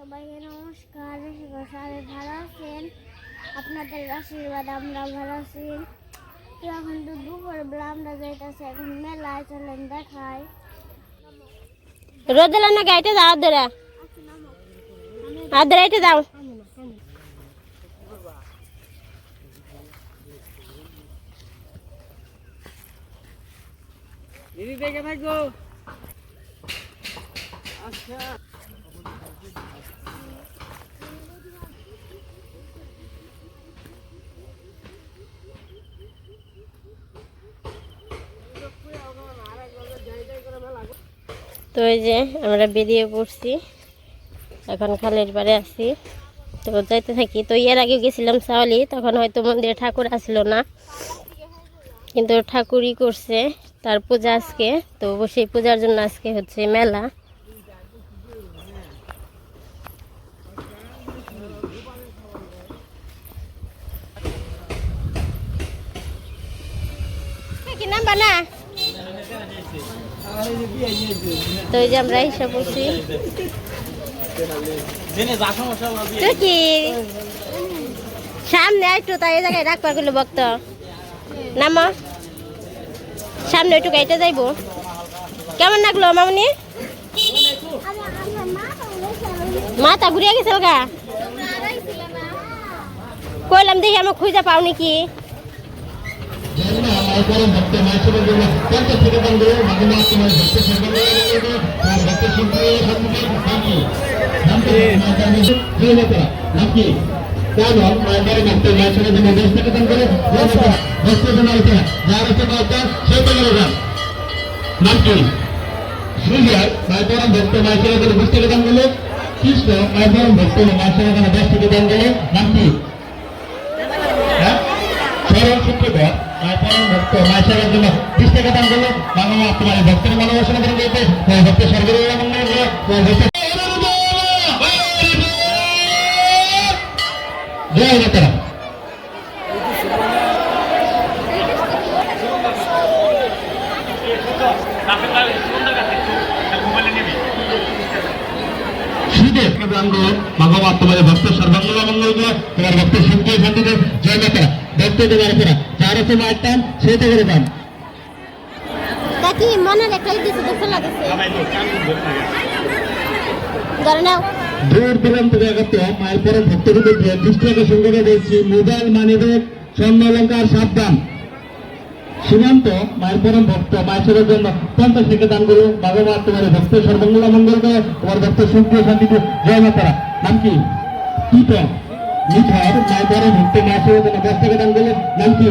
সবাইকে নমস্কার সবাই ভালো আছেন। আপনাদের আশীর্বাদ আমরা ভালো আছি। তো এখন তো দুপুর বেলা আমরা যাইতেছি এখন মেলায় চলেন দেখাই। রোদ না গাইতে যাও ধরে আর ধরে এটা যাও। দিদি দেখে থাকো। আচ্ছা। তো এই যে আমরা বেরিয়ে পড়ছি। এখন খালের পাড়ে আছি। তো যাইতে থাকি। তো এর আগে গেছিলাম সাওয়ালি, তখন হয়তো মন্দিরে ঠাকুর আসলো না। কিন্তু ঠাকুরই করছে তার পূজা আজকে। তো সেই পূজার জন্য আজকে হচ্ছে মেলা কি নাম্বার না তো এই যে আমরা হিসাব করছি কি সামনে একটু তাই এই জায়গায় রাখবার করল ভক্ত। নাম। সামনে একটু গাইতে যাইবো। কেমন লাগল মামনি? মাথা ঘুরিয়ে গেছিল গা। কইলাম দেখি আমার খুঁজে পাও নাকি। কারণ মায়ের ভক্ত মায়ের সঙ্গে জন্য দশ টাকা দান করে দশ টাকা না হইতে যার হচ্ছে বাচ্চা সেই টাকা দান নাম কি সুজার মায়ের পরম ভক্ত মায়ের সঙ্গে জন্য বিশ টাকা দান করলে কৃষ্ণ মায়ের পরম ভক্ত মায়ের সঙ্গে জন্য দশ টাকা দান করলে নাম কি হ্যাঁ সরল শুক্রবার মায়ের পরম ভক্ত মায়ের সঙ্গে জন্য বিশ টাকা দান করলে। বাংলা মা তোমার ভক্তের মানবাসনা করে দিয়েছে তোমার ভক্ত স্বর্গের মঙ্গল তোমার ভক্ত তোমার শান্তি শান্তিতে জয় মাতারা ভক্ত দেবার আছে মায়ের টান সেই তো করে পান তা কি মনে রেখাই দিছে দেখতে লাগছে। ধরে নাও। দূর দূরান্ত জায়গাতে মায়ের পরম ভক্তদের দৃষ্টি সঙ্গে দিয়েছি মোবাইল মানিব্যাগ স্বর্ণ অলঙ্কার সাবধান। সীমান্ত মায়ের পরম ভক্ত মায়ের জন্য পঞ্চাশ থেকে দান করো। ভগবান তোমার ভক্ত সর্বমঙ্গলা মঙ্গল করে। তোমার ভক্ত সুখ শান্তিতে জয় মাতারা নাম কি? টিপন মিঠার মায়ের পরম ভক্ত মায়ের জন্য দশ টাকা দান করলে নাম কি?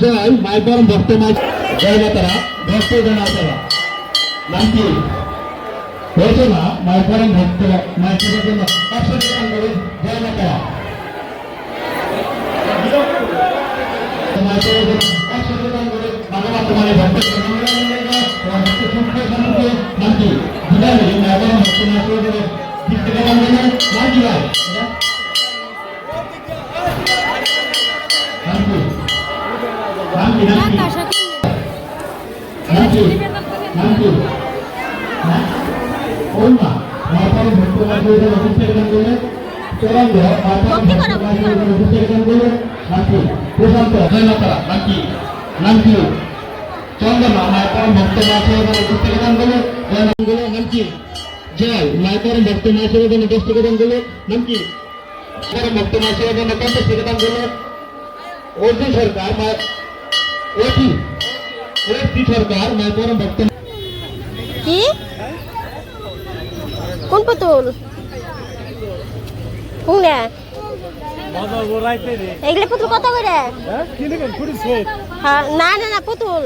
জয় মায়ের পরম ভক্ত মায়ের জয় মাতারা ভক্ত তারা নাম কি? হয়েছে না? মায়ের পরম ভক্ত মায়ের জন্য একশো দান জয় মাতারা। একশো টাকা করে ভগবান তোমার ভক্ত নাম কি? বিদায় মায়ের পরম ভক্ত মায়ের জন্য টাকা দান নাম কি ভাই? নাম কি নাম কি চন্দনা মাতার ভক্ত মাসে অফিসে গান করলে জয় নাম করলে নাম কি জয় মাতার ভক্ত মাসে দশ টাকা দান করলে নাম কি মাতার ভক্ত মাসে পঞ্চাশ টাকা দান করলে অর্জুন সরকার মা ওটি ওটি সরকার মাতার ভক্ত কি কোন পুতুল বাবা এগুলো পুতুল কত করে? হ্যাঁ হ্যাঁ, না না না পুতুল।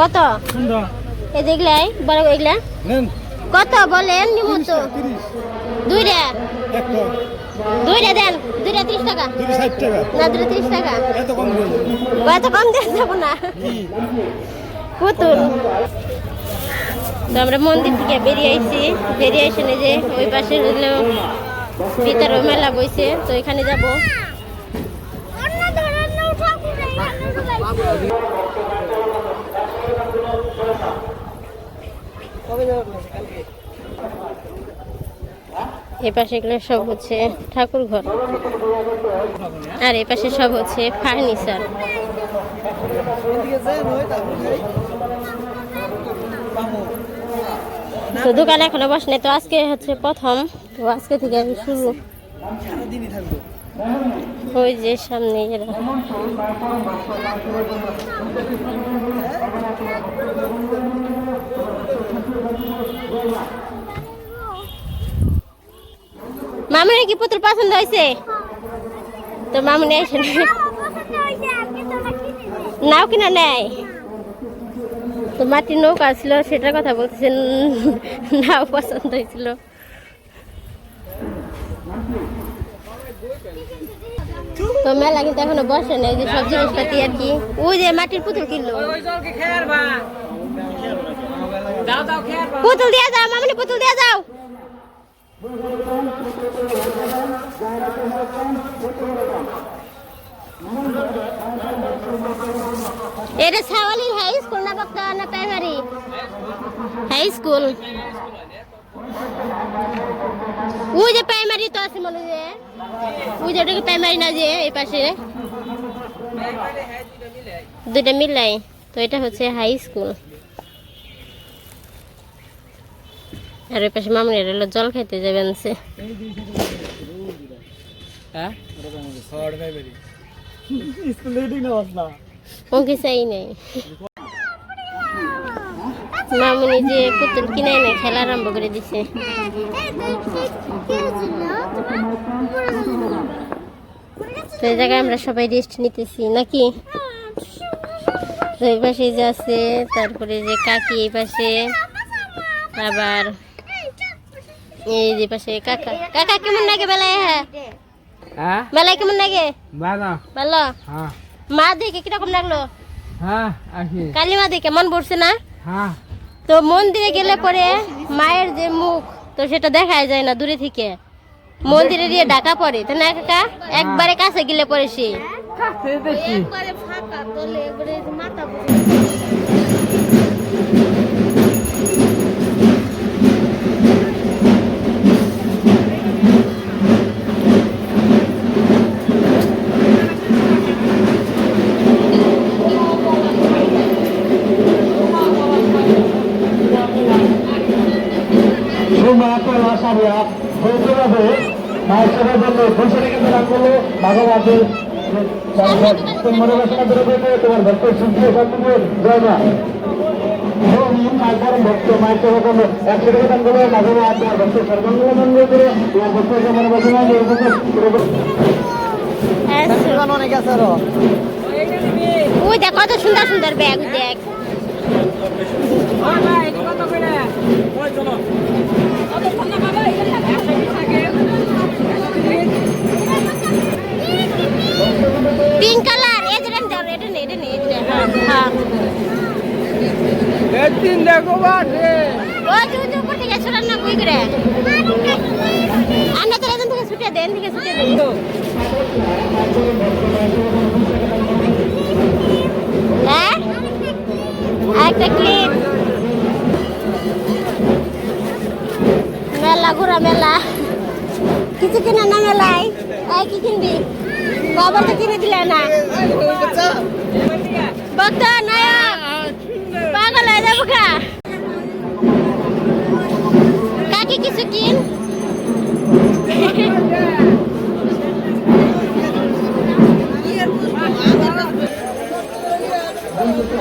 কত? এই দেখলাই বড় এগুলা। নেন। কত বলেন নিমন্ত দুইটা। দুইটা দেন দুইটা ত্রিশ টাকা। না দুইটা ত্রিশ টাকা। এত কম দিয়ে যাব না। পুতুল। তো আমরা মন্দির থেকে বেরিয়ে আইছি। বেরিয়ে এসে যে ওই পাশে ভিতরে মেলা বইছে, তো এখানে যাব। এ পাশে এগুলো সব হচ্ছে ঠাকুর ঘর আর এ পাশে সব হচ্ছে ফার্নিচার। তো দোকান এখনও বসে তো আজকে হচ্ছে প্রথম। তো আজকে থেকে আমি শুরু। ওই যে সামনে মামুনি কি পুতুল পছন্দ হয়েছে? তো মামুনি নেন। নাও কিনা নেয়। তো মাটির নৌকা ছিল, সেটার কথা বলতেছেন নাও পছন্দ হয়েছিল। তো মেলা কিন্তু এখনও বসে নাই যে সব জিনিসপাতি আর কি। ওই যে মাটির পুতুল কিনলো। পুতুল দিয়ে যাও, মামনি, পুতুল দিয়ে যাও। এটা সাওয়ালি হাই স্কুল না বক্তা, না প্রাইমারি হাই স্কুল ওই যে প্রাইমারি তো আছে মনে যে ওই যে ওটাকে প্রাইমারি না যে এই পাশে। দুইটা মিলাই। তো এটা হচ্ছে হাই স্কুল আর ওই পাশে মামুনের হলো জল খাইতে যাবেন সে ও কি চাই নাই। মামুনি যে পুতুল কিনে এনে খেলা আরম্ভ করে দিছে? তো এই জায়গায় আমরা সবাই রেস্ট নিতেছি নাকি? তো এই পাশে যে আছে তারপরে যে কাকি এই পাশে আবার এই যে পাশে কাকা। কাকা কেমন লাগে বেলায় হ্যাঁ। হ্যাঁ? বেলায় কেমন লাগে? ভালো। হ্যাঁ। মা দেখে কীরকম লাগল? হ্যাঁ কালী মা দেখে মন পড়ছে না? হ্যাঁ। তো মন্দিরে গেলে পরে মায়ের যে মুখ, তো সেটা দেখা যায় না দূরে থেকে। মন্দিরে দিয়ে ডাকা পড়ে, তাই না কাকা? একবারে কাছে গেলে পরে সে। একবারে ফাঁকা মাথা পড়ে আসামিয়া হয়েছে মায়ের সেবার জন্য ফুলসরি কেন্দ্র নাম করল ভাগবতের মনোবাসনা করে পেতে তোমার ভক্ত শিল্পী সন্তুপুর জয় মা ভক্ত মায়ের সেবা করল একশো টাকা দান করল ভাগবত তোমার ভক্ত সর্বাঙ্গ মন্দির করে তোমার ভক্ত মনোবাসনা অনেক আছে আরও ওই দেখ কত সুন্দর সুন্দর ব্যাগ দেখ পিঙ্ক কালার এটা এটা নেই এটা নেই এটা হ্যাঁ হ্যাঁ। একদিন দেখো বাটে ওই যে ওই উপর থেকে ছড়ান না কই করে? আমরা তো এখান থেকে ছুটে দেন থেকে ছুটে দেন হ্যাঁ? একটা ক্লিপ মেলা, ঘোরা মেলা। কিছু কিনা না মেলায়? এই কি কিনবি? খবর তো কিনে দিলে না। বক্তা নায়ক পাগল হয়ে যাব কা? কাকি কিছু কিন?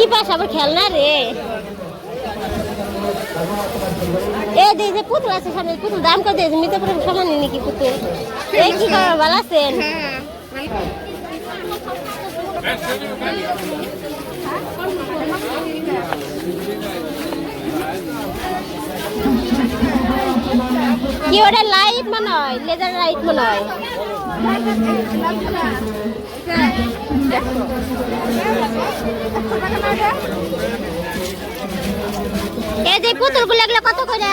ই পাশ আবার খেলনা রে। এ দে যে পুতুল আছে সামনে, পুতুল দাম কত দিয়েছে মিতে পুরো সমান নাকি পুতুল? এই কি করার ভালো আছেন? কি ওটা লাইট মনে হয়? লেজার লাইট মনে হয়? এই যে পুতুলগুলো এগুলো কত করে?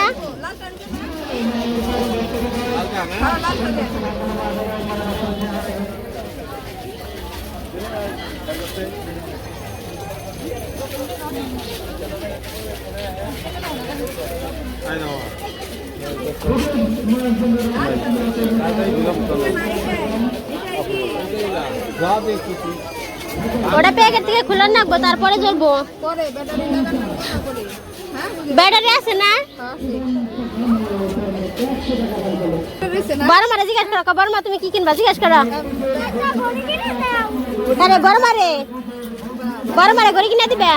ওটা প্যাকেট থেকে খুলে রাখব তারপরে জ্বলবো। ব্যাটারি আছে না? বড় মারে জিজ্ঞাসা করো বড় মা তুমি কি কিনবা? জিজ্ঞাসা করো। আরে বড় মারে বড় মারে ঘড়ি কিনে দিবে?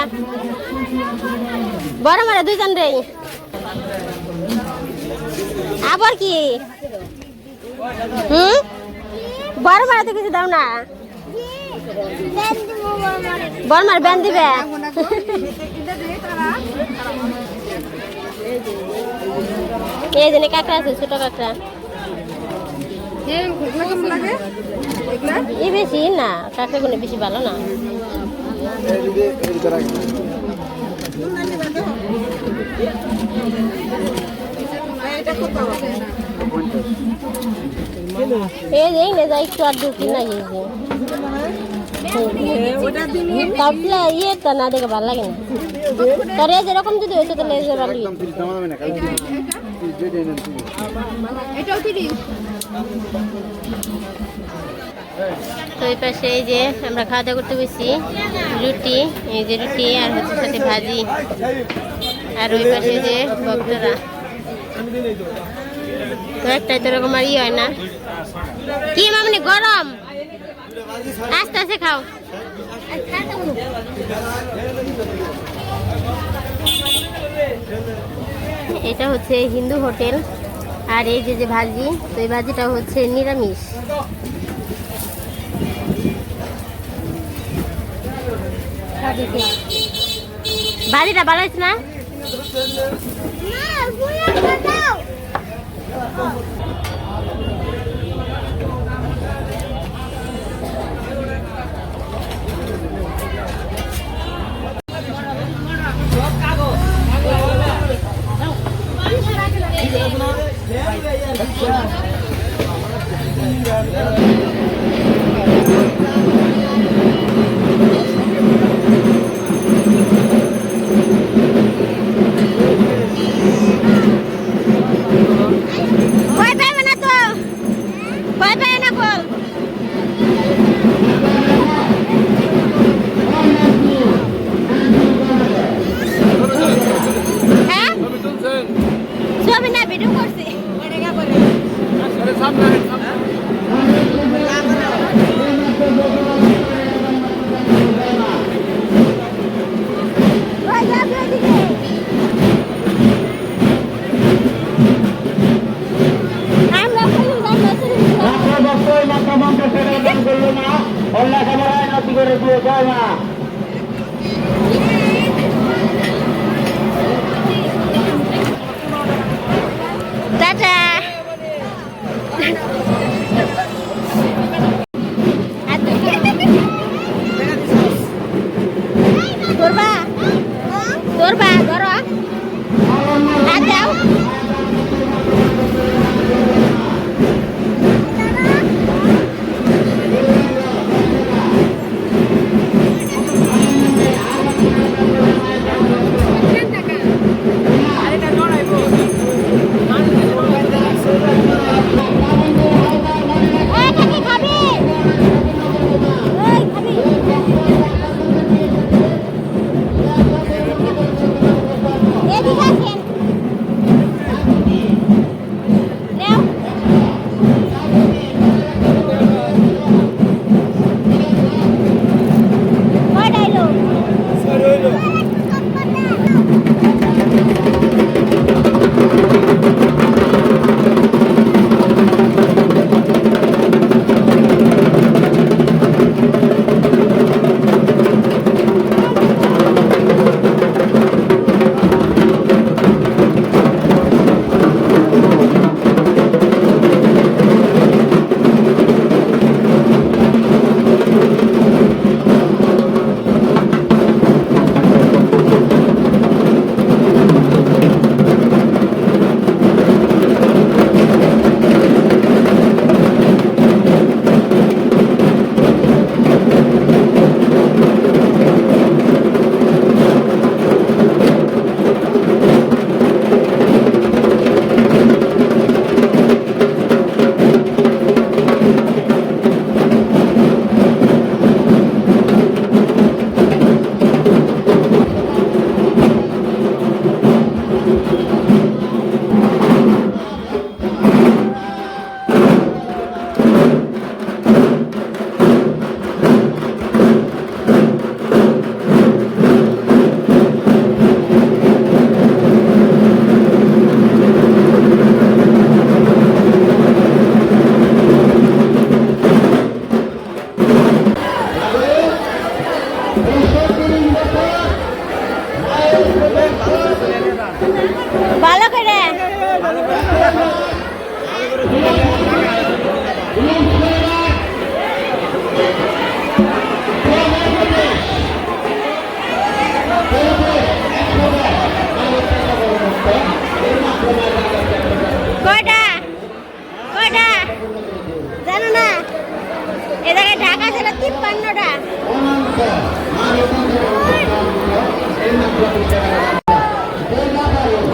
বড় মারে দুইজন রে আবার কি? হুম? বড় মারে তো কিছু দাও না। বড় মার, ব্যান দিবে। এই জন্য কাঁকড়া আছে, ছোট কাঁকড়া। এই বেশি না, কাঁকড়া গুলো বেশি ভালো না। এই যে, এই যা একটু আর তিন না এই তাহলে ইয়েটা না দেখে ভালো লাগে না তোর যেরকম যদি হয়েছে তাহলে ভালো তো এই পাশে এই যে আমরা খাওয়া দাওয়া করতে বসছি রুটি, এই যে রুটি আর হচ্ছে সাথে ভাজি। আর ওই পাশে যে ভক্তরা। তো তো এরকম আর ই হয় না কি মামনি গরম? আস্তে আস্তে খাও। এটা হচ্ছে হিন্দু হোটেল। আর এই যে যে ভাজি, তো এই ভাজিটা হচ্ছে নিরামিষ। ভাজিটা ভালো হয়েছে না?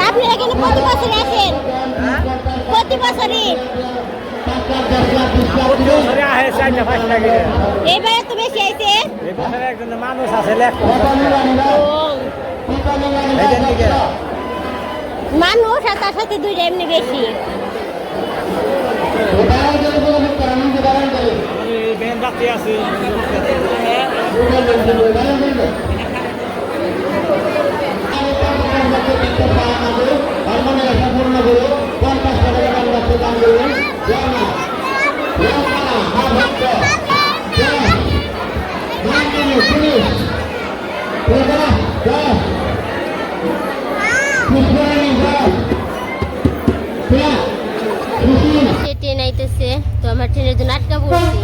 আপনি এখানে প্রতি বছর আসেন? প্রতি বছরই? এবারে তো বেশি আইছে মানুষ আছে মানুষ আর তার সাথে দুইটা এমনি বেশি। আছে। ট্রেন আইতেছে তো আমার ট্রেনের জন্য আটকা পড়ছি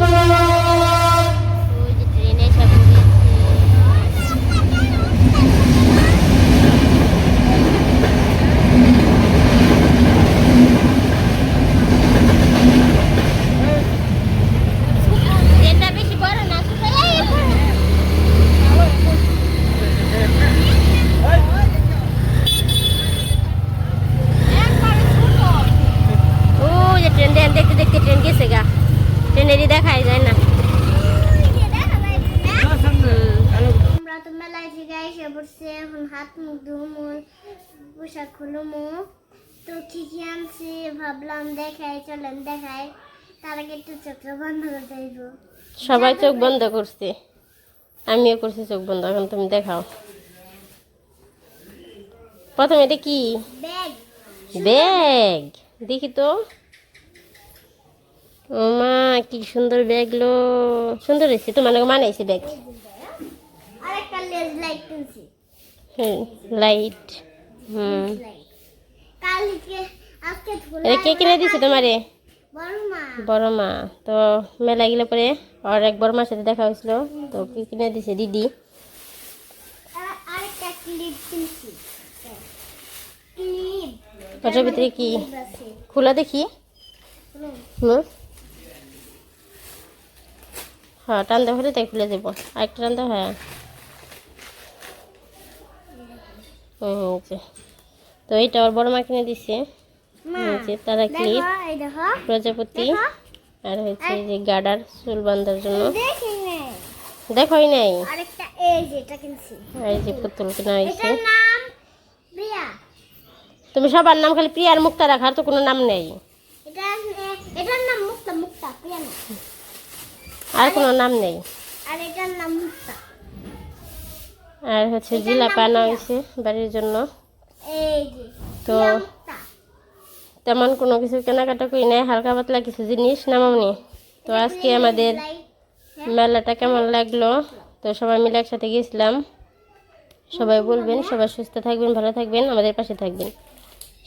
ওই যে ট্রেনে এসে পড়েছে ট্রেনটা বেশি বড় না ছোট। এই, ও যে ট্রেন ট্রেন দেখতে দেখতে ট্রেন গেছে গা ট্রেনেরই দেখাই যায় না আমরা তো মেলায় থেকে এসে পড়ছে এখন হাত মুখ ধুমু পোশাক খুলুমু তো কি কি আনছি ভাবলাম দেখাই চলেন দেখাই। তার আগে একটু চোখটা বন্ধ করতে হইব। সবাই চোখ বন্ধ করছে। আমিও করছি চোখ বন্ধ এখন তুমি দেখাও। প্রথমে এটা কি? ব্যাগ। ব্যাগ। দেখি তো। ও মা কি সুন্দর ব্যাগ লো। সুন্দর হয়েছে তোমার লোক মানাইছে ব্যাগ। আর লেজ লাইট কিনছি। লাইট। হুম। কালকে আজকে কে কিনে দিছে তোমারে? বড় মা তো মেলা গেলে পরে আর এক বড় মার সাথে দেখা হয়েছিল। তো কি কিনে দিছে? দিদি। ওটার ভিতরে কি? খোলা দেখি। হুম। হ্যাঁ টান দেওয়া হলে তাই খুলে দেবো। আরেকটা টান দেওয়া হ্যাঁ হুম এই যে। তো এইটা ওর বড় মা কিনে দিছে তারা ক্লিপ প্রজাপতি আর হচ্ছে যে গার্ডার চুল বাঁধার জন্য। দেখি দেখোই নাই। এই যে আর এই যে পুতুল কেনা হয়েছে। তুমি সবার নাম খালি প্রিয়ার মুক্তা রাখার তো কোনো নাম নেই। এটা আর কোনো নাম নেই। আর এটার নাম মুক্তা। আর হচ্ছে জিলাপি আনা হয়েছে বাড়ির জন্য। তো তেমন কোনো কিছু কেনাকাটা করি নাই হালকা পাতলা কিছু জিনিস নামামনি। তো আজকে আমাদের মেলাটা কেমন লাগল? তো সবাই মিলে একসাথে গেছিলাম। সবাই বলবেন সবাই সুস্থ থাকবেন ভালো থাকবেন আমাদের পাশে থাকবেন।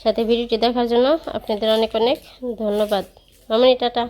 সাথে ভিডিওটি দেখার জন্য আপনাদের অনেক অনেক ধন্যবাদ। মামনি টাটা।